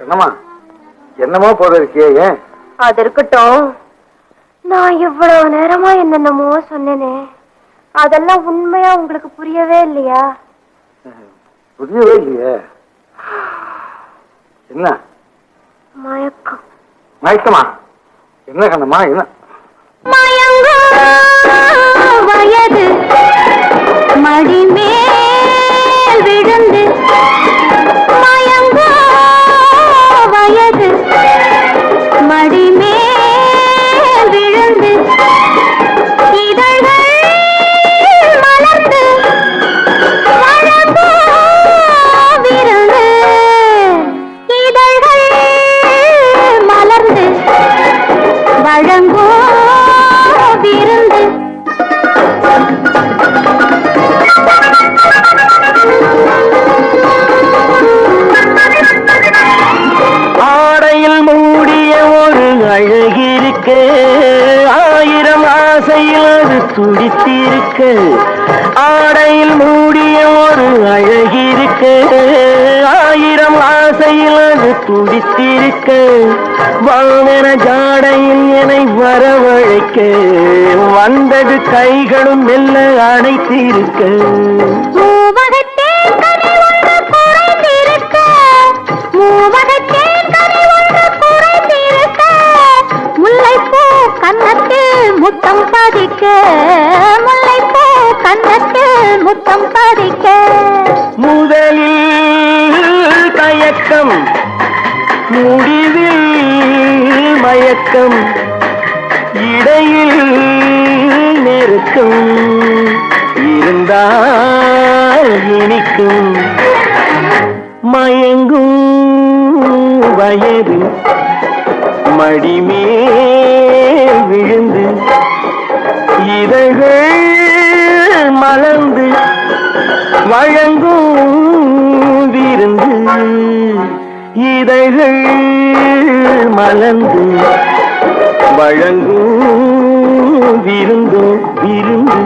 என்னம்மா? என்னமோ போல இருக்கியே ஏன்? அது இருக்கட்டும் நான் இவ்வளவு நேரமா என்னென்னமோ சொன்னேனே. அதெல்லாம் உண்மையா உங்களுக்கு புரியவே இல்லையா? புரியவே இல்லையே. என்ன? மயக்கம். மயக்கமா? என்ன கண்ணம்மா என்ன? வயது. மடி மேல் விழுந்து இருக்கு. ஆடையில் மூடிய ஒரு அழகிருக்கு ஆயிரம் ஆசையில் அது துடித்திருக்கு. வானர ஜாடையில் என்னை வரவழைக்க. வந்தது கைகளும் மெல்ல அணைத்திருக்க. முத்தம் கனி கன்னத்தில் பதிக்க முதலில் தயக்கம் முடிவில் மயக்கம் இடையில் நெருக்கம் இருந்தால் இனிக்கும். மயங்கும் வயது மடிமே வழங்கும் விருந்து இதழ்கள் மலர்ந்து வழங்கும் விருந்தோ விருந்து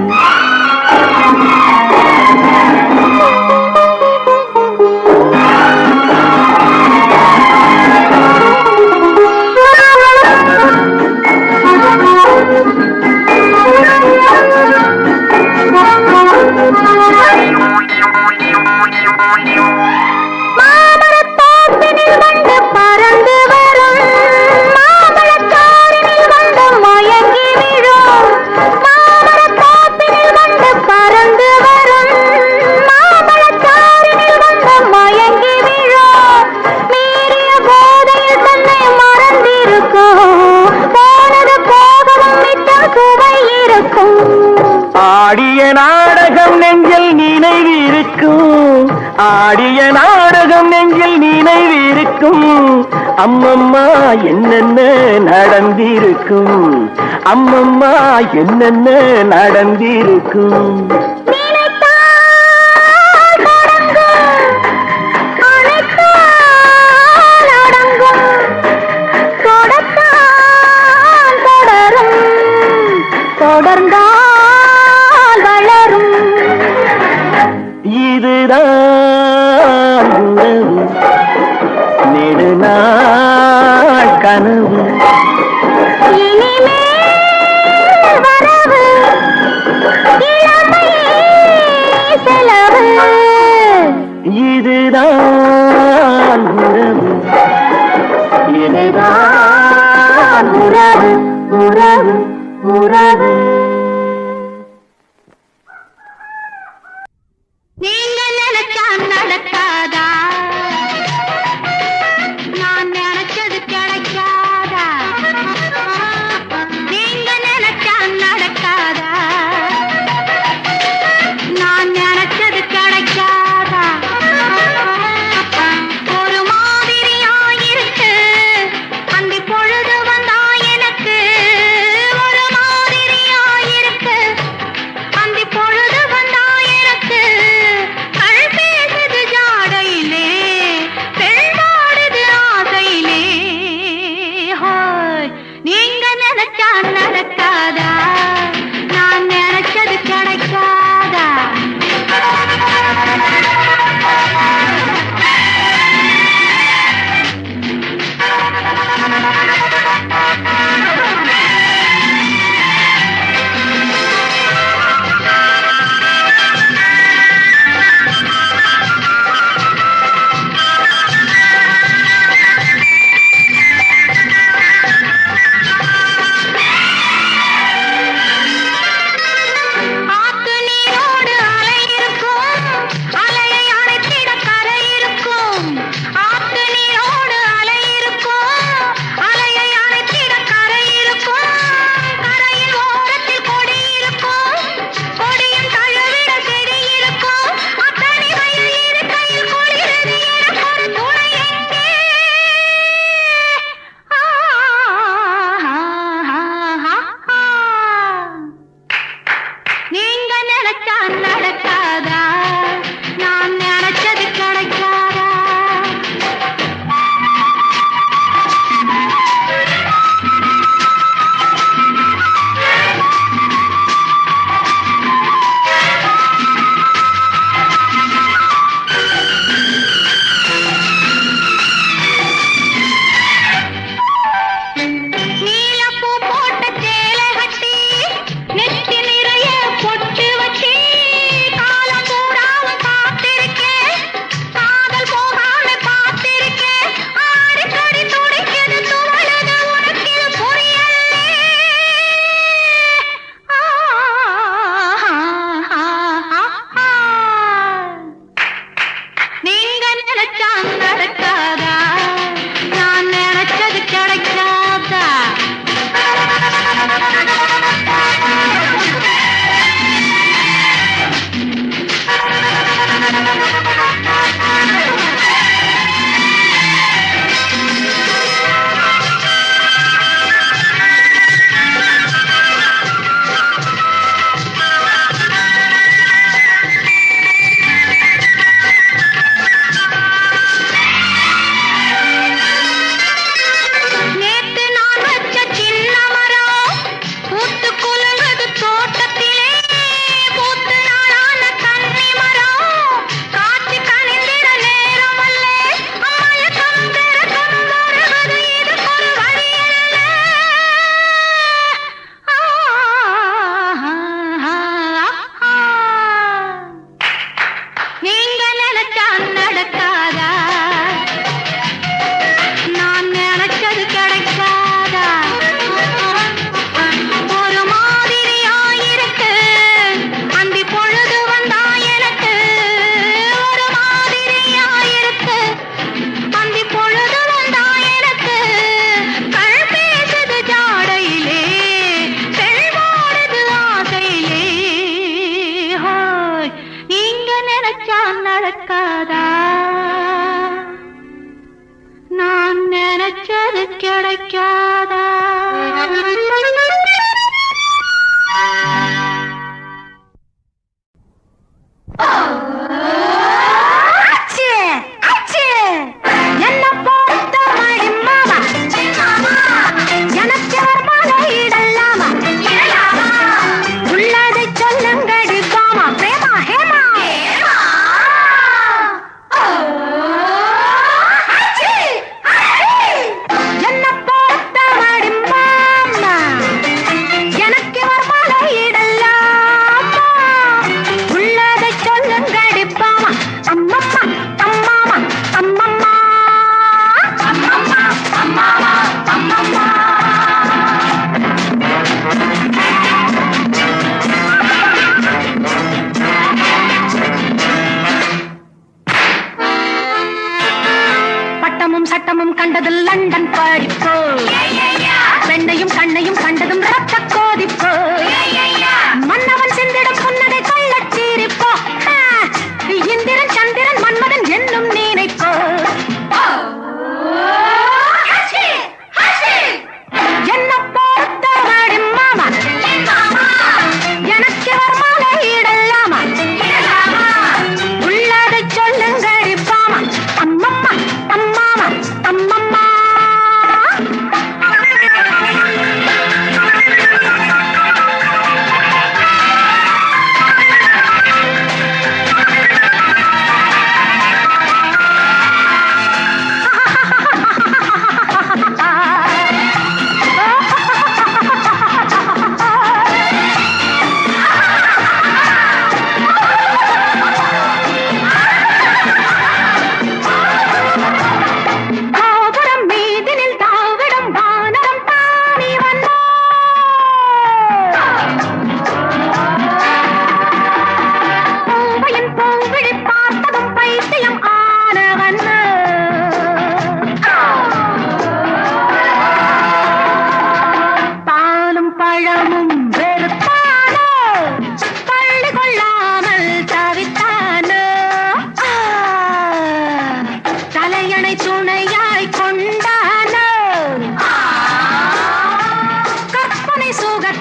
அம்மம்மா என்னென்ன நடந்திருக்கும்? அம்மம்மா என்னென்ன நடந்திருக்கும்? தொடர்ந்தால் வளரும். இதுதான்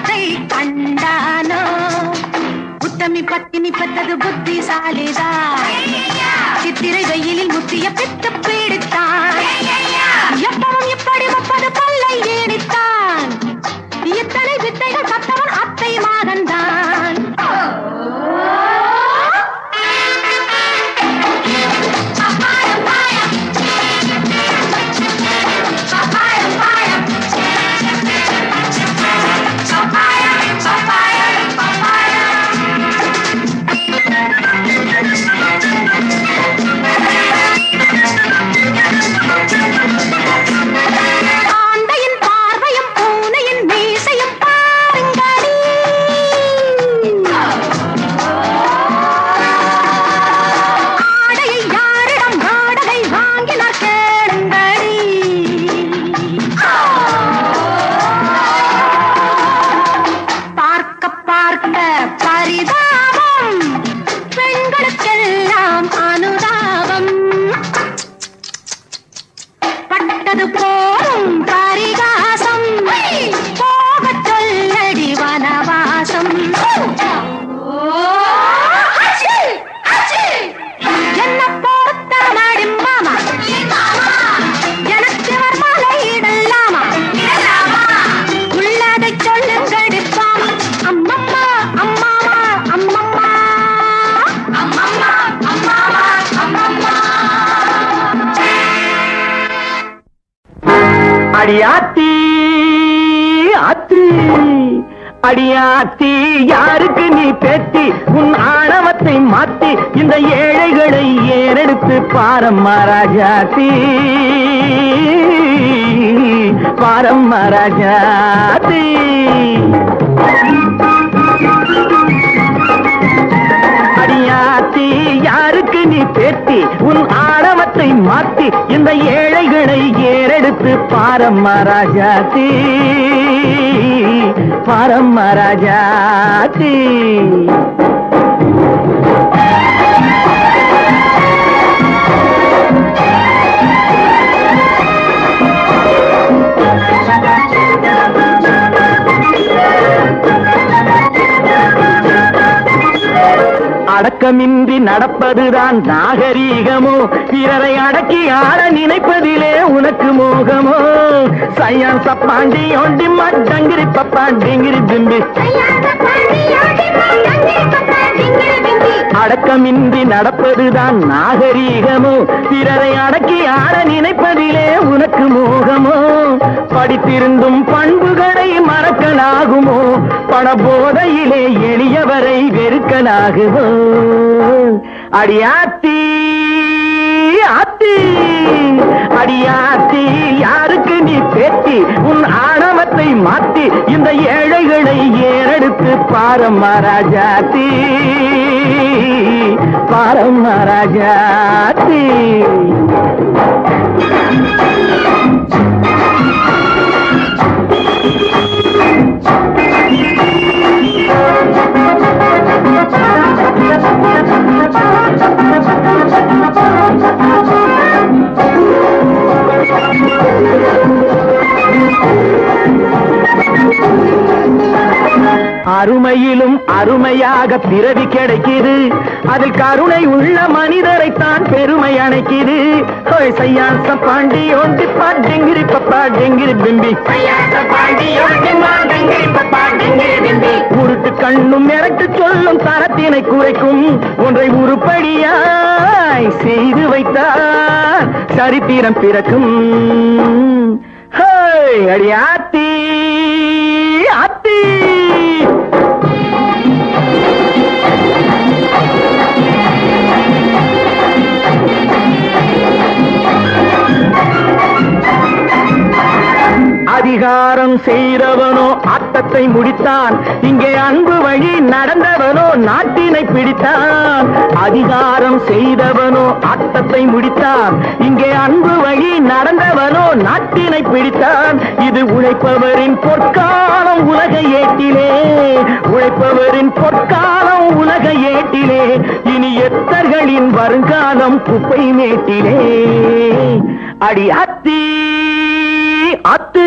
முகத்தை கண்டானோ? உத்தமி பத்தினி பத்தது புத்திசாலிதான் சித்திரை வெயிலில் முத்திய பித்து பீடித்தான். எப்பவும் அடியாத்தி ஆத்தி. அடியாத்தி யாருக்கு நீ பேத்தி? உன் ஆணவத்தை மாத்தி இந்த ஏழைகளை ஏறெடுத்து பாரம்மா ராஜாத்தி பாரம்மா ராஜாத்தி அடியாத்தி யாருக்கு நீ பேத்தி? உன் ஆணவத்தை மாத்தி இந்த ஏழைகளை எடுத்து பாரம்மா ராஜாத்தி பாரம்மா ராஜாத்தி அடக்கமின்றி நடப்பதுதான் நாகரீகமோ? பிறரை அடக்கி ஆட நினைப்பதிலே உனக்கு மோகமோ? சையான் சப்பாண்டி ஒண்டி மட்டங்கிரி பப்பாண்டிங்கிரி பிம்பி அடக்கமின்றி நடப்பதுதான் நாகரீகமோ? பிறரை அடக்கி ஆட நினைப்பதிலே உனக்கு மோகமோ? படித்திருந்தும் பண்புகளை மறக்கலாகுமோ? பண போதையிலே எளியவரை வெறுக்கலாகுமோ? அடியாத்தி! ஆத்தி அடியாத்தி யாருக்கு நீ பேத்தி உன் ஆணவத்தை மாத்தி இந்த ஏழைகளை ஏறெடுத்து பாரம்மா ராஜாத்தி பாரம்மா ராஜாத்தி Thank you. அருமையிலும் அருமையாக பிறவி கிடைக்குது. அதில் கருணை உள்ள மனிதரைத்தான் பெருமை அணைக்குது. பாண்டி ஒண்டி பா டெங்கிரி பப்பா டெங்கிரி பிம்பி. உருட்டு கண்ணும் மிரட்டு சொல்லும் தரத்தினை குறைக்கும். ஒன்றை உருப்படியாய் செய்து வைத்தார் சரித்திரம் பிறக்கும். ஹேய், அடி அதிகாரம் செய்தவனோ ஆட்டத்தை முடித்தான். இங்கே அன்பு வழி நடந்தவனோ நாட்டினை பிடித்தான். அதிகாரம் செய்தவனோ ஆட்டத்தை முடித்தான். இங்கே அன்பு வழி நடந்தவனோ நாட்டினை பிடித்தான். இது உழைப்பவரின் பொற்காலம் உலக ஏட்டிலே. உழைப்பவரின் பொற்காலம் உலக ஏட்டிலே. இனி எத்தர்களின் வருங்காலம் குப்பை மேட்டிலே. அடி அத்தி ஆத்து.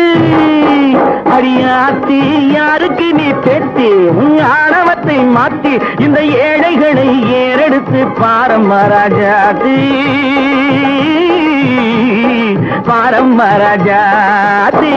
அடியாத்தி யாருக்கு நீ பெத்தி? உன் ஆணவத்தை மாத்தி இந்த ஏழைகளை ஏறெடுத்து பாரம் மராஜாத்தி பாரம் மராஜாத்தி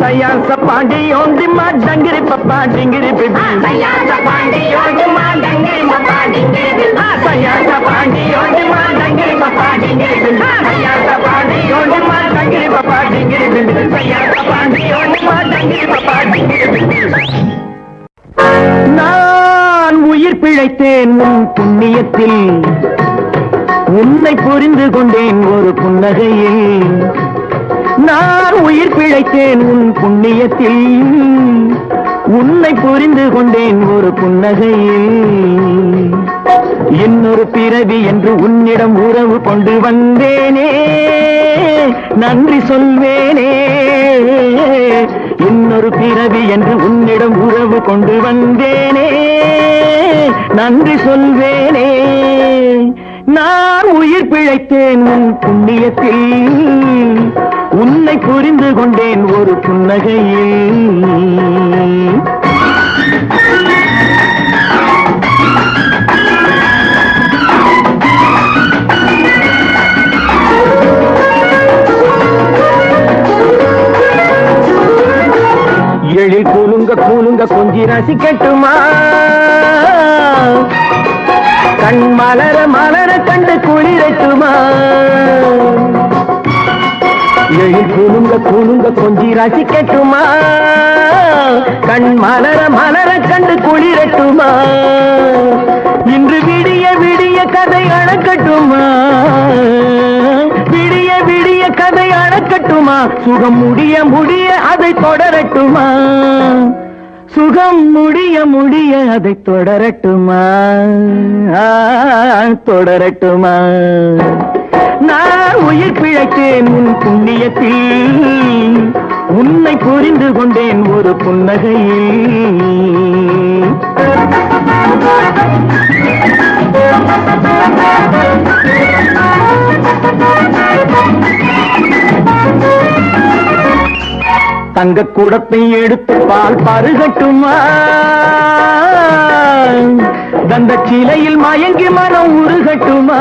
சையாச பாண்டி ஒண்டி மா டங்கிரி பப்பா டிங்கிரி பிபி. சையாச பாண்டி ஒண்டி மா டங்கிரி பப்பா டிங்கிரி பிபி. சையாச பாண்டி ஒண்டி மா டங்கிரி பப்பா டிங்கிரி பிபி. சையாச பாண்டி ஒண்டி மா டங்கிரி பப்பா டிங்கிரி பிபி. சையாச பாண்டி மா டங்கிரி பப்பா டிங்கிரி பிபி. நான் உயிர் பிழைத்தேன் உன் புண்ணியத்தில். உன்னை புரிந்து கொண்டேன் ஒரு புன்னகையில். நான் உயிர் பிழைத்தேன் உன் புண்ணியத்தில். உன்னை புரிந்து கொண்டேன் ஒரு புன்னகையில். இன்னொரு பிறவி என்று உன்னிடம் உறவு கொண்டு வந்தேனே. நன்றி சொல்வேனே. இன்னொரு பிறவி என்று உன்னிடம் உறவு கொண்டு வந்தேனே. நன்றி சொல்வேனே. நான் உயிர் பிழைத்தேன் உன் புண்ணியத்தில். உன்னை புரிந்து கொண்டேன் ஒரு புன்னகையில். எழில் கூலுங்க கூலுங்க கொஞ்சி ரசிக்கட்டுமா? கண் மலர மலர கண்டு குளிரட்டுமா? எழில் கூலுங்க கூலுங்க கொஞ்சி ரசிக்கட்டுமா கண் மலர மலர கண்டு குளிரட்டுமா? இன்று விடிய விடிய கதை அணக்கட்டுமா? விடிய விடிய கதை அணக்கட்டுமா? சுகம் முடிய முடிய அதை தொடரட்டுமா? சுகம் முடிய முடிய அதை தொடரட்டுமா? தொடரட்டுமா? நான் உயிர் பிழைத்தேன் உன் புண்ணியத்தில். உன்னை புரிந்து கொண்டேன் ஒரு புன்னகையில். தங்க கூடத்தை எடுத்து பால் பருகட்டுமா? தந்த சிலையில் மயங்கி மனம் உருகட்டுமா?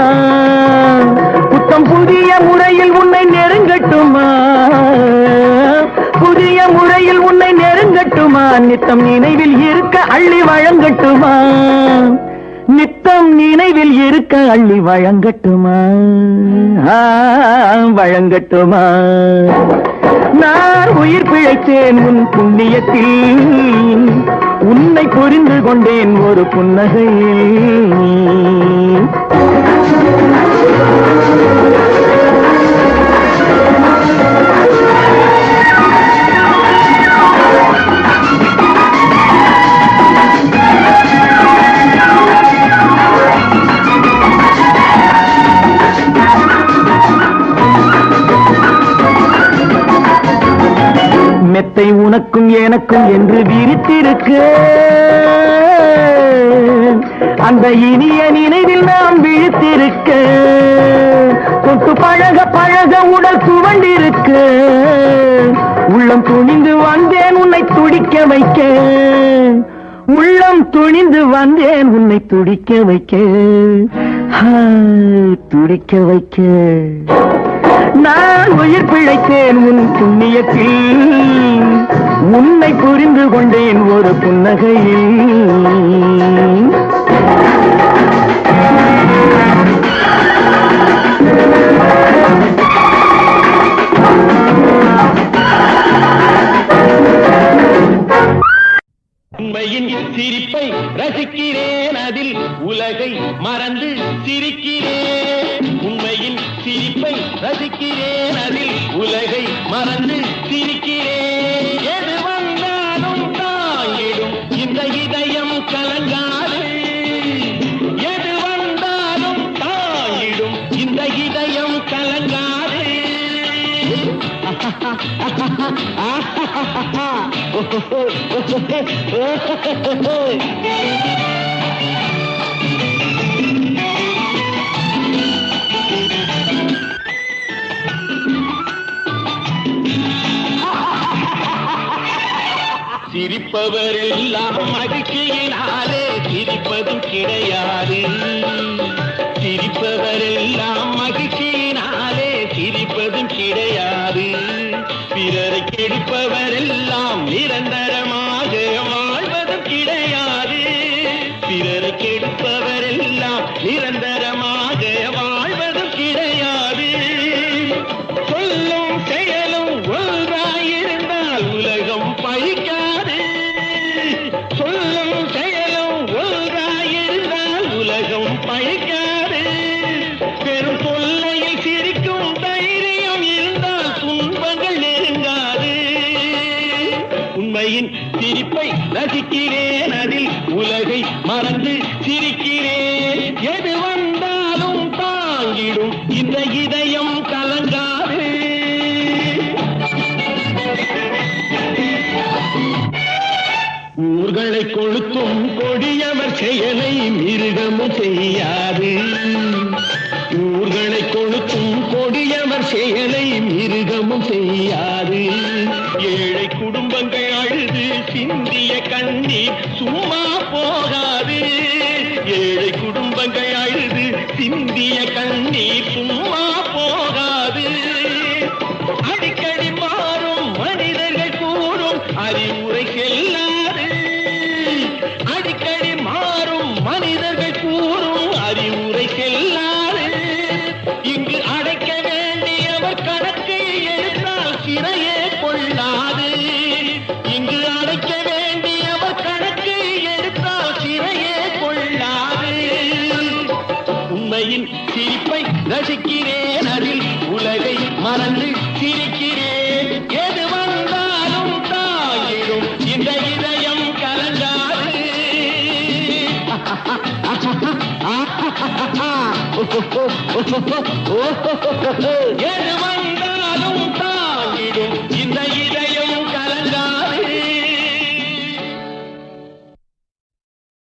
புத்தம் புதிய முறையில் உன்னை நெருங்கட்டுமா? புதிய முறையில் உன்னை நெருங்கட்டுமா? நித்தம் நினைவில் இருக்க அள்ளி வழங்கட்டுமா? நித்தம் நினைவில் இருக்க அள்ளி வழங்கட்டுமா? வழங்கட்டுமா? நான் உயிர் பிழைத்தேன் உன் புண்ணியத்தில். உன்னை புரிந்து கொண்டேன் ஒரு புன்னகையில். எனக்கும் என்று விரித்திருக்கு. அந்த இனிய நினைவில் நாம் விழித்திருக்க. தொட்டு பழக பழக உடல் துவண்டிருக்க. உள்ளம் துணிந்து வந்தேன் உன்னை துடிக்க வைக்க உள்ளம் துணிந்து வந்தேன் உன்னை துடிக்க வைக்க துடிக்க வைக்க நான் உயிர் பிழைத்தேன் உன் புண்ணியத்தில். உன்னை புரிந்து கொண்டேன் ஒரு புன்னகையில். உண்மையின் சிரிப்பை ரசிக்கிறேன் அதில் உலகை மறந்து சிரிக்கிறேன். உண்மையின் சிரிப்பை ரசிக்கிறேன் அதில் உலகை மறந்து சிரிப்பவரெல்லாம் மகிழ்ச்சியினாலே சிரிப்பதும் கிடையாது. சிரிப்பவரெல்லாம் மகிழ்ச்சியினாலே சிரிப்பதும் கிடையாது. பிறரை கெடுப்பவரெல்லாம் இந்த இதயம் கலங்காது. ஊர்களை கொளுத்தும் கொடியவர் செயலை மிருகமும் செய்யாது. ஊர்களை கொளுத்தும் கொடியவர் செயலை மிருகமும் செய்யாது. ஏழை குடும்பங்கள் அழுது சிந்திய கண்ணீர் சும்மா போகாது. ஏழை குடும்பங்கள் அழுது சிந்திய கண்ணீர் சும்மா ये जवानी